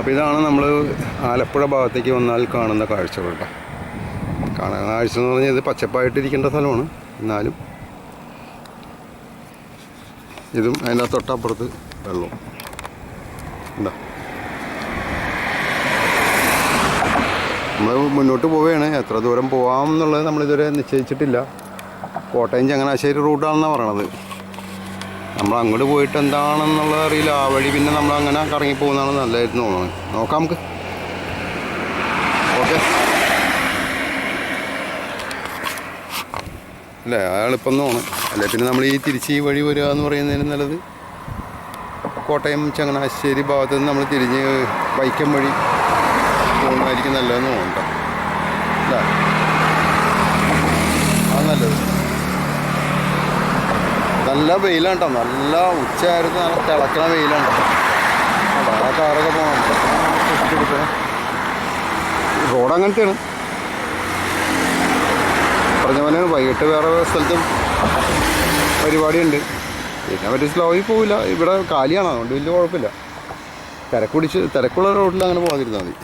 അപ്പോൾ ഇതാണ് നമ്മൾ ആലപ്പുഴ ഭാഗത്തേക്ക് വന്നാൽ കാണുന്ന കാഴ്ചകൾ കേട്ടോ. കാണാൻ കാഴ്ച എന്ന് പറഞ്ഞാൽ ഇത് പച്ചപ്പായിട്ടിരിക്കേണ്ട സ്ഥലമാണ് എന്നാലും. ഇതും അതിന്റെ തൊട്ടപ്പുറത്ത് വെള്ളവും എന്താ നമ്മൾ മുന്നോട്ട് പോവുകയാണ്. എത്ര ദൂരം പോകാം എന്നുള്ളത് നമ്മളിതുവരെ നിശ്ചയിച്ചിട്ടില്ല. കോട്ടയം ചങ്ങനാശ്ശേരി റൂട്ടാണെന്നാണ് പറയണത്. നമ്മൾ അങ്ങോട്ട് പോയിട്ട് എന്താണെന്നുള്ളത് അറിയില്ല. ആ വഴി പിന്നെ നമ്മൾ അങ്ങനെ കറങ്ങി പോകുന്നതാണ് നല്ലതായിരുന്നു തോന്നുന്നത്. നോക്കാം നമുക്ക്. ഓക്കെ. അല്ലേ അയാളിപ്പം തോന്നും അല്ലെ പിന്നെ നമ്മൾ ഈ തിരിച്ച് ഈ വഴി വരിക എന്ന് പറയുന്നതിന് നല്ലത്. കോട്ടയം ചങ്ങനാശ്ശേരി ഭാഗത്ത് നിന്ന് നമ്മൾ തിരിഞ്ഞ് വൈക്കം വഴി പോകുന്നതായിരിക്കും നല്ലതെന്ന് തോന്നുന്നുണ്ടോ അല്ലേ അത് നല്ലത് നല്ല വെയിലാണ് കേട്ടോ നല്ല ഉച്ചയായിരുന്നു നല്ല തിളക്കണ വെയിലാണ്. കേട്ടോ ആ കാറൊക്കെ പോകണം റോഡ് അങ്ങനത്തെയാണ്. പറഞ്ഞ പോലെ വൈകിട്ട് വേറെ സ്ഥലത്തും പരിപാടിയുണ്ട്. പിന്നെ അവർ സ്ലോയിൽ പോവില്ല. ഇവിടെ കാലിയാണ്. അതുകൊണ്ട് വലിയ കുഴപ്പമില്ല. തിരക്കുടിച്ച് തിരക്കുള്ള റോഡിൽ അങ്ങനെ പോകാതിരുന്നാൽ മതി.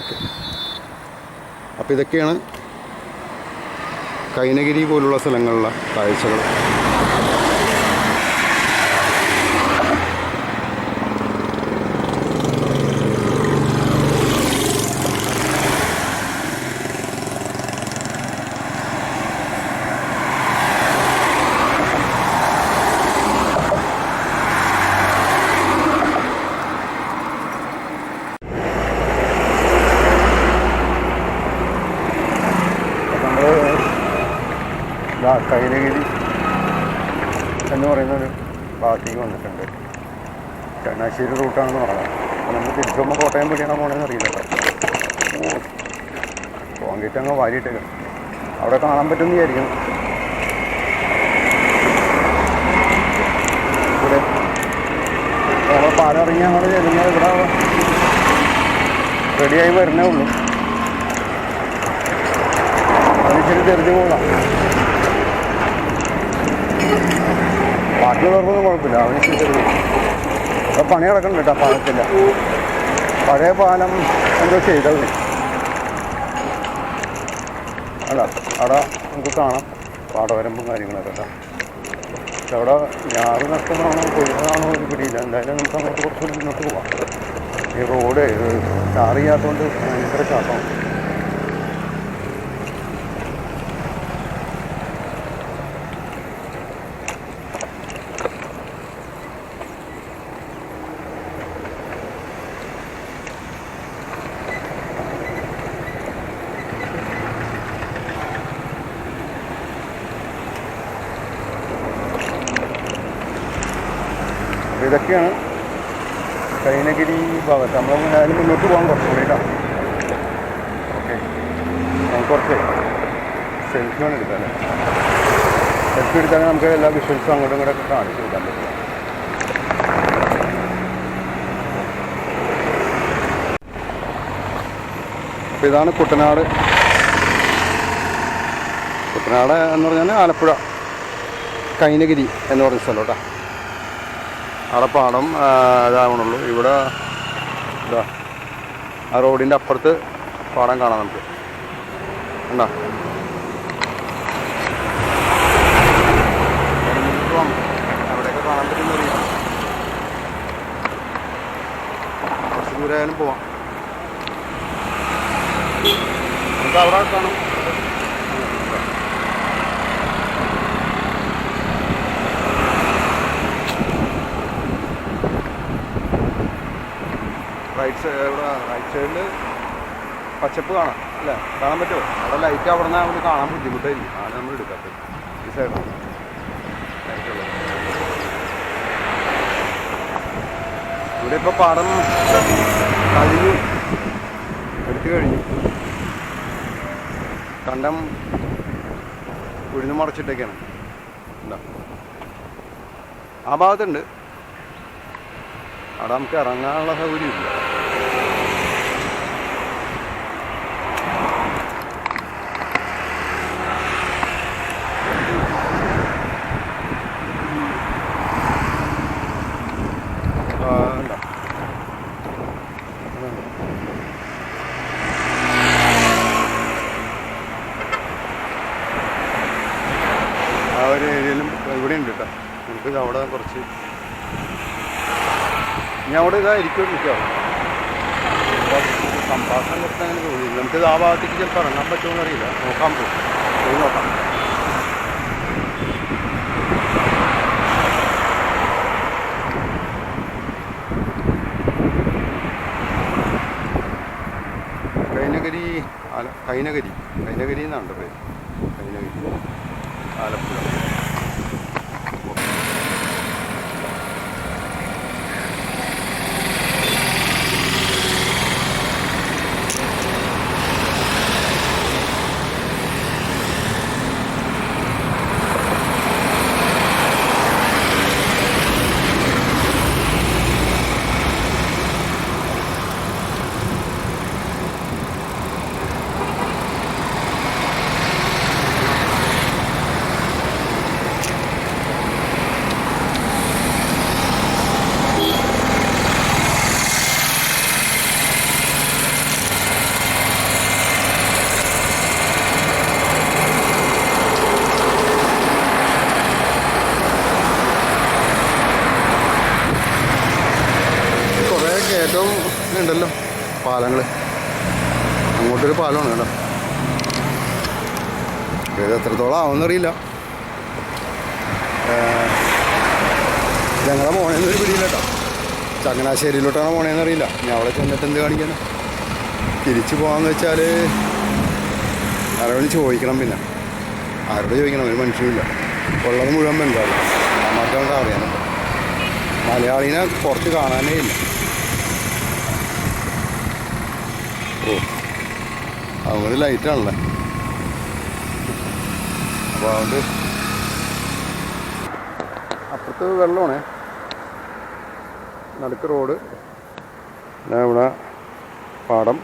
ഓക്കെ. അപ്പോൾ ഇതൊക്കെയാണ് കൈനഗിരി പോലുള്ള സ്ഥലങ്ങളിലെ കാഴ്ചകൾ. കൈനഗിരി എന്ന് പറയുന്നൊരു ഭാഗത്തേക്ക് വന്നിട്ടുണ്ട്. ചങ്ങനാശ്ശേരി റൂട്ടാണെന്ന് പറഞ്ഞത്. അപ്പോൾ നമ്മൾ തിരിച്ചുമ്പോൾ കോട്ടയം വഴിയാണോ പോകണമെന്ന് അറിയില്ല കോൺക്രീറ്റ് അങ്ങ് വാരിയിട്ടേക്കാം. അവിടെ കാണാൻ പറ്റുമെന്ന് വിചാരിക്കണം ഇവിടെ നമ്മൾ പാലം ഇറങ്ങി അങ്ങോട്ട് ചെല്ലുന്നത് ഇവിടെ റെഡിയായി വരണേ ഉള്ളൂ. അതിച്ചിരി തെറിഞ്ഞു പോകാം. തുറന്നൊന്നും കുഴപ്പമില്ല. അവന് ശരി പണി കിടക്കുന്നുണ്ട് കേട്ടോ പാലത്തില്ല പഴയ പാലം എന്തോ ചെയ്തത്. അല്ല അവിടെ നമുക്ക് കാണാം. പാടവരമ്പും കാര്യങ്ങളൊക്കെ കേട്ടോ. അവിടെ ഞാറ് നഷ്ടമാണോ കൊഴുതാണോ ഒരു പിടിയില്ല. എന്തായാലും നമുക്ക് അങ്ങോട്ട് കുറച്ച് മുന്നോട്ട് പോവാം. ഈ റോഡ് ടാർ ഭയങ്കര ചാട്ടമാണ് ഇതൊക്കെയാണ്. കൈനഗിരി ഭാഗത്ത്. നമ്മൾ അതിന് മുന്നോട്ട് പോകാൻ കുറച്ച് കേട്ടോ ഓക്കെ. നമുക്ക് കുറച്ച് സെൽഫി വേണം എടുക്കാൻ സെൽഫി എടുത്താൽ നമുക്ക് എല്ലാ വിഷ്വൽസും അങ്ങോട്ടും ഇങ്ങോട്ടൊക്കെ കാണിച്ചു കൊടുക്കാൻ പറ്റും അപ്പോൾ ഇതാണ് കുട്ടനാട്. കുട്ടനാട് എന്ന് പറഞ്ഞാൽ ആലപ്പുഴ. കൈനഗിരി എന്ന് പറഞ്ഞ സ്ഥലം കേട്ടോ. അവിടെ പാടം ഇതാവണുള്ളൂ. ഇവിടെ ഇതാ ആ റോഡിന്റെ അപ്പുറത്ത് പാടം കാണാം നമുക്ക്. കണ്ടോ? അവിടെയൊക്കെ കാണാൻ പറ്റുന്ന അറിയാം കുറച്ച് ദൂരെ ആയാലും പോവാം. നമുക്ക് അവിടെ കാണാം. റൈറ്റ് സൈഡ് ഇവിടെ റൈറ്റ് സൈഡിൽ പച്ചപ്പ് കാണാം അല്ലേ? കാണാൻ പറ്റുമോ? അവിടെ ലൈറ്റ് അവിടെ നിന്ന് നമുക്ക് കാണാൻ ബുദ്ധിമുട്ടായിരിക്കും. ആണ് നമ്മൾ എടുക്കാത്തത്. ഈ സൈഡാണ് ഇവിടെ ഇപ്പോൾ പാടം കഴിഞ്ഞു. എടുത്തു കഴിഞ്ഞു. കണ്ടം ഉഴുന്ന് മറച്ചിട്ടൊക്കെയാണ് എന്താ ആ ഭാഗത്തുണ്ട്. അവിടെ നമുക്ക് ഇറങ്ങാനുള്ള സൗകര്യമില്ല ആ, ഉണ്ടോ? ഇത് അവിടെ കുറച്ച് ഇനി അവിടെ ഇതായിരിക്കും നിൽക്കാം സംഭാഷണം കുറച്ച് അങ്ങനെ തോന്നി നമുക്കിത് ആ ഭാഗത്തേക്ക് ചിലപ്പോൾ ഇറങ്ങാൻ പറ്റുമെന്ന് അറിയില്ല. നോക്കാൻ പോകും പോയി നോക്കാം. കൈനഗരി കൈനഗരി. കൈനഗരി എന്നാണ് പേര്. കൈനഗരി. ആലപ്പുഴ കുറേ കയറ്റവും ഉണ്ടല്ലോ പാലങ്ങൾ പാലമാണ് കേട്ടോ. ഇത് എത്രത്തോളം ആവുമെന്നറിയില്ല. ഞങ്ങളെ മോണേന്ന് ഒരു പിടിയില്ല കേട്ടോ. ചങ്ങനാശ്ശേരിയിലോട്ടാണ് പോണേന്ന് അറിയില്ല ഞാൻ അവിടെ ചെന്നിട്ട് എന്ത് കാണിക്കാനാ? തിരിച്ചു പോകാന്ന് വെച്ചാൽ ആരോട് ചോദിക്കണം പിന്നെ. ആരോട് ചോദിക്കണം ഒരു മനുഷ്യനില്ല ഉള്ളത് മുഴുവൻ ബംഗാളി അമ്മക്കാണ്ട് അറിയാനുണ്ട്. മലയാളീനെ കുറച്ച് കാണാനേ ഇല്ല. അതുകൊണ്ട് ലൈറ്റാണല്ലേ അപ്പോൾ അതുകൊണ്ട് അപ്പുറത്ത് വെള്ളമാണ്. നടുക്ക് റോഡ് പിന്നെ ഇവിടെ പാടം.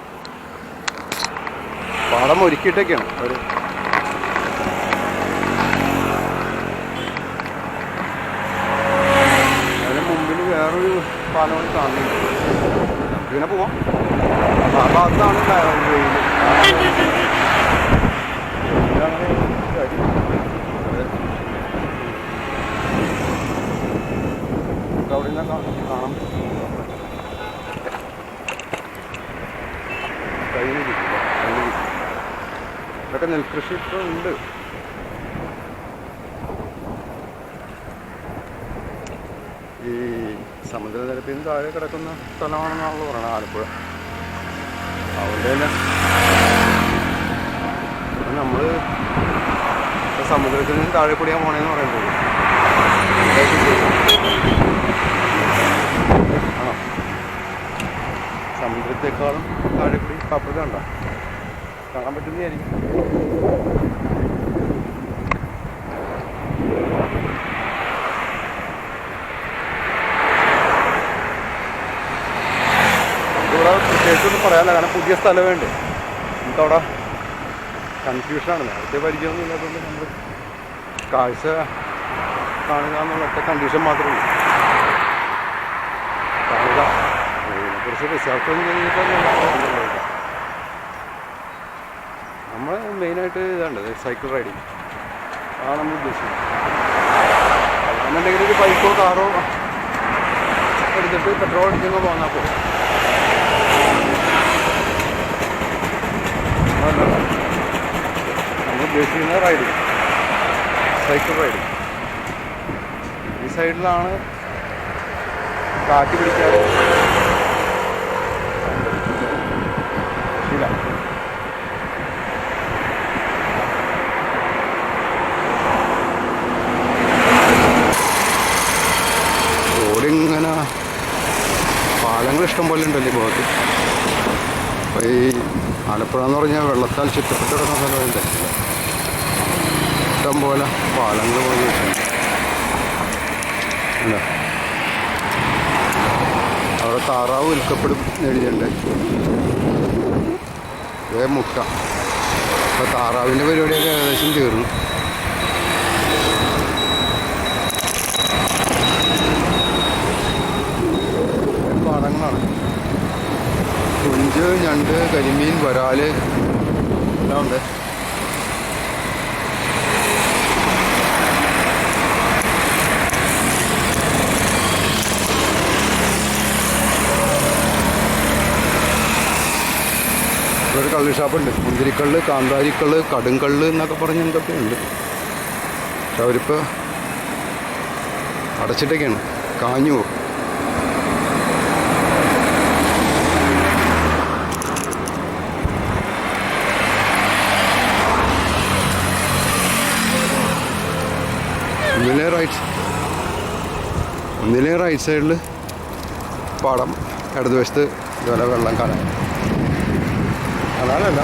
പാടം ഒരുക്കിയിട്ടൊക്കെയാണ്. ഒരു അതിന് മുമ്പിൽ വേറൊരു പാലം കാണുന്നുണ്ട്. പിന്നെ പോവാം. ആ ഭാഗത്താണ് അവിടെ കാണാം കയ്യിൽ കിട്ടില്ല ഇതൊക്കെ നെൽകൃഷി ഇപ്പോൾ ഉണ്ട് ഈ സമുദ്രനിരപ്പിൽ നിന്ന് താഴെ കിടക്കുന്ന സ്ഥലമാണെന്നാണല്ലോ പറയുന്നത് ആലപ്പുഴ. അതുകൊണ്ട് തന്നെ നമ്മൾ സമുദ്രത്തിൽ നിന്ന് താഴെ കൂടിയാൽ പോണേന്ന് പറയുമ്പോൾ ആണോ? സമുദ്രത്തെക്കാളും താഴെ കൂടി കപ്പൽ കണ്ടോ? കാണാൻ പറ്റുന്നതായിരിക്കും. ഇവിടെ പ്രത്യേകിച്ചൊന്നും പറയാനില്ല. കാരണം പുതിയ സ്ഥലം വേണ്ടേ നമുക്കവിടെ കൺഫ്യൂഷനാണ്. നേരത്തെ പരിചയമൊന്നും ഇല്ലാത്തതുകൊണ്ട് നമ്മൾ കാഴ്ച കാണുക എന്നുള്ള ഒറ്റ കണ്ടീഷൻ മാത്രമേ കാണുക. അതിനെക്കുറിച്ച് റിസർച്ചൊന്നും ചെയ്തിട്ടൊന്നും നമ്മൾ മെയിനായിട്ട് ഇതാണ് സൈക്കിൾ റൈഡിങ് അതാണ് നമ്മൾ ഉദ്ദേശിക്കുന്നത്. അല്ലാന്നുണ്ടെങ്കിൽ ഒരു ബൈക്കോ കാറോ എടുത്തിട്ട് പെട്രോൾ അടിച്ചങ്ങ് പോന്നാൽ പോകും നമ്മൾ ഉദ്ദേശിക്കുന്ന റൈഡിങ് സൈക്കിൾ റൈഡിങ് ഈ സൈഡിലാണ് കാറ്റ് പിടിക്കാൻ ഇല്ല റോഡിങ്ങനെ ഇഷ്ടം പോലെ ഉണ്ടല്ലോ ഭാഗത്ത്? അപ്പോൾ ഈ ആലപ്പുഴ എന്ന് പറഞ്ഞാൽ വെള്ളത്താൽ ചുറ്റപ്പെട്ട് കിടക്കുന്ന ഇഷ്ടം പോലെ പാലങ്ങൾ പോയിട്ടുണ്ട് അല്ല. അവിടെ താറാവ് വിൽക്കപ്പെടും എഴുതിയുണ്ട് ഇതേ മുട്ട. അപ്പോൾ താറാവിന്റെ പരിപാടിയൊക്കെ ഏകദേശം തീർന്നു. പാടങ്ങളാണ്. കുഞ്ച് ഞണ്ട് കരിമീൻ വരാൽ എല്ലാം ഉണ്ട്. കള്ള് ഷാപ്പുണ്ട്. മുന്തിരിക്കള്ള് കാന്താരിക്കള്ള് കടുങ്കള്ള് എന്നൊക്കെ പറഞ്ഞ് എന്തൊക്കെ ഉണ്ട് പക്ഷെ അവരിപ്പോൾ അടച്ചിട്ടൊക്കെയാണ്. കാഞ്ഞു ഒന്നിലെ റൈറ്റ് ഒന്നിലെ റൈറ്റ് സൈഡിൽ പാടം ഇടതുവശത്ത് ഇതുപോലെ വെള്ളം കാണാം കാണാനല്ല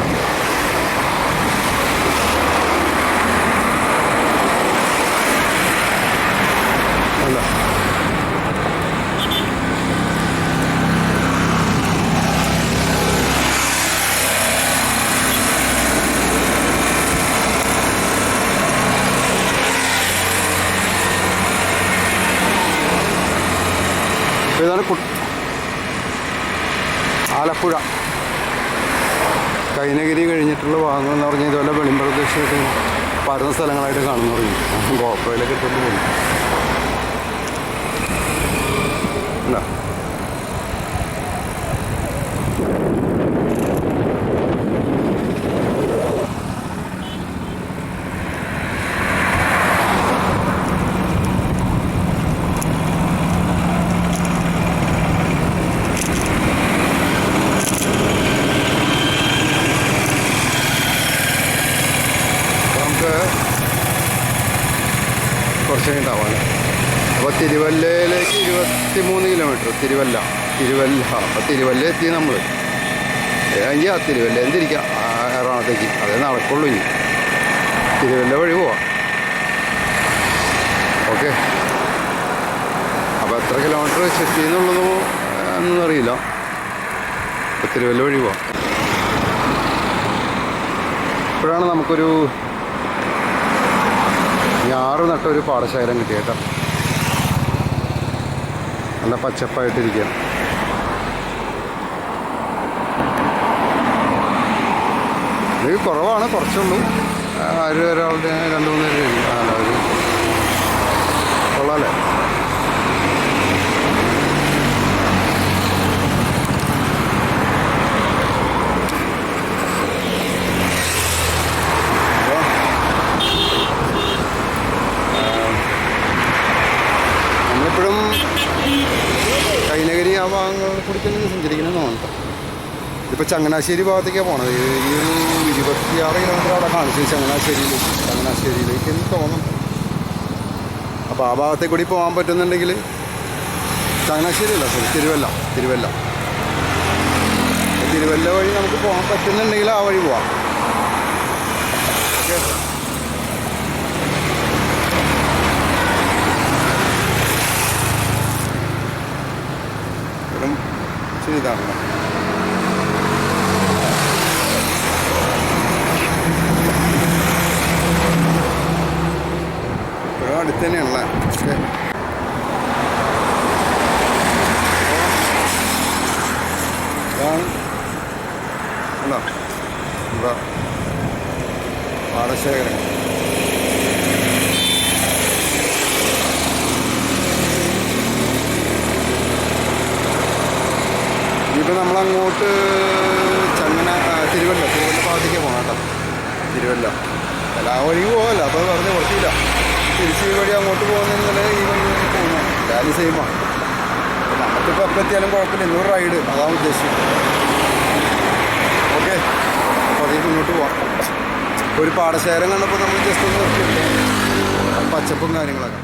കൈനഗിരി കഴിഞ്ഞിട്ടുള്ള ഭാഗങ്ങൾ എന്ന് പറഞ്ഞാൽ ഇതുപോലെ വെളിമ്പ്രദേശമായിട്ട് പരന്ന സ്ഥലങ്ങളായിട്ട് കാണുന്നു തുടങ്ങി ഗോപ്രയിലൊക്കെ പോകും ഇല്ല അപ്പോൾ നമുക്ക് കുറച്ച് കഴിഞ്ഞിട്ടാവാണ് അപ്പോൾ തിരുവല്ലയിലേക്ക് ഇരുപത്തി മൂന്ന് കിലോമീറ്റർ തിരുവല്ല. തിരുവല്ല. അപ്പോൾ തിരുവല്ല എത്തി നമ്മൾ ആ തിരുവല്ല എന്തിരിക്കാം എറണാകുളത്തേക്ക്. അതേ നടക്കുള്ളൂ ഇനി. തിരുവല്ല വഴി പോവാം. ഓക്കെ. അപ്പോൾ എത്ര കിലോമീറ്റർ ചെക്ക് ചെയ്യുന്നുള്ളതോ അപ്പോൾ തിരുവല്ല വഴി പോവാം. ഇപ്പോഴാണ് നമുക്കൊരു ഞാറ് നട്ട ഒരു പാടശേഖരം കിട്ടിയേട്ടോ നല്ല പച്ചപ്പായിട്ടിരിക്കുക ഇത് കുറവാണ് കുറച്ചുള്ളൂ. ആര് ഒരു ഒരാളുടെ രണ്ട് മൂന്ന് പേര് കഴിഞ്ഞു ആ, അല്ല ഒരു കൊള്ളാല്ലേ അപ്പോൾ നമ്മളിപ്പോഴും കൈനഗരി ആ ഭാഗങ്ങളിൽ കൂടി തന്നെ സഞ്ചരിക്കണം തോന്നുന്നു ഇതിപ്പോൾ ചങ്ങനാശ്ശേരി ഭാഗത്തേക്കാണ് പോണത്. ഈ ഒരു ഇരുപത്തിയാറ് കിലോമീറ്റർ അവിടെ കാണിച്ചു ചങ്ങനാശ്ശേരിയിൽ ചങ്ങനാശ്ശേരിയിലേക്ക് എന്ന് തോന്നും. അപ്പോൾ ആ ഭാഗത്തേക്ക് കൂടി പോകാൻ പറ്റുന്നുണ്ടെങ്കിൽ ചങ്ങനാശ്ശേരി അല്ല സോറി തിരുവല്ല തിരുവല്ല. തിരുവല്ല വഴി നമുക്ക് പോകാൻ പറ്റുന്നുണ്ടെങ്കിൽ ആ വഴി പോവാം. ഓക്കെ? വെറും അടുത്ത് തന്നെയാണല്ലേ ഓക്കെ ഇതാണ് ഉണ്ടോ ഇവിടെ പാടശേഖരം ഇനിയിപ്പോൾ നമ്മളങ്ങോട്ട് ചങ്ങന ആ, തിരുവല്ല തിരുവല്ല ഭാഗത്തേക്ക് പോകണം കേട്ടോ തിരുവല്ല അല്ല ആ വഴി പോകല്ല അപ്പോൾ പറഞ്ഞ കുറച്ചില്ല തിരിച്ച് ഈ വഴി അങ്ങോട്ട് പോകുന്നതിന് ഈ വഴി വഴി എല്ലാവരും സെയിമാണ് നമുക്കിപ്പോൾ എപ്പോൾ എത്തിയാലും കുഴപ്പമില്ല. ഇന്നൊരു റൈഡ് അതാണ് ഉദ്ദേശിച്ചത്. ഓക്കെ അപ്പോൾ അതിൽ മുന്നോട്ട് പോവാം. ഒരു പാടശേഖരം കണ്ടപ്പോൾ നമ്മൾ ജസ്റ്റ് ഒന്ന് നിർത്തിയിട്ടുണ്ട്. പച്ചപ്പും കാര്യങ്ങളൊക്കെ.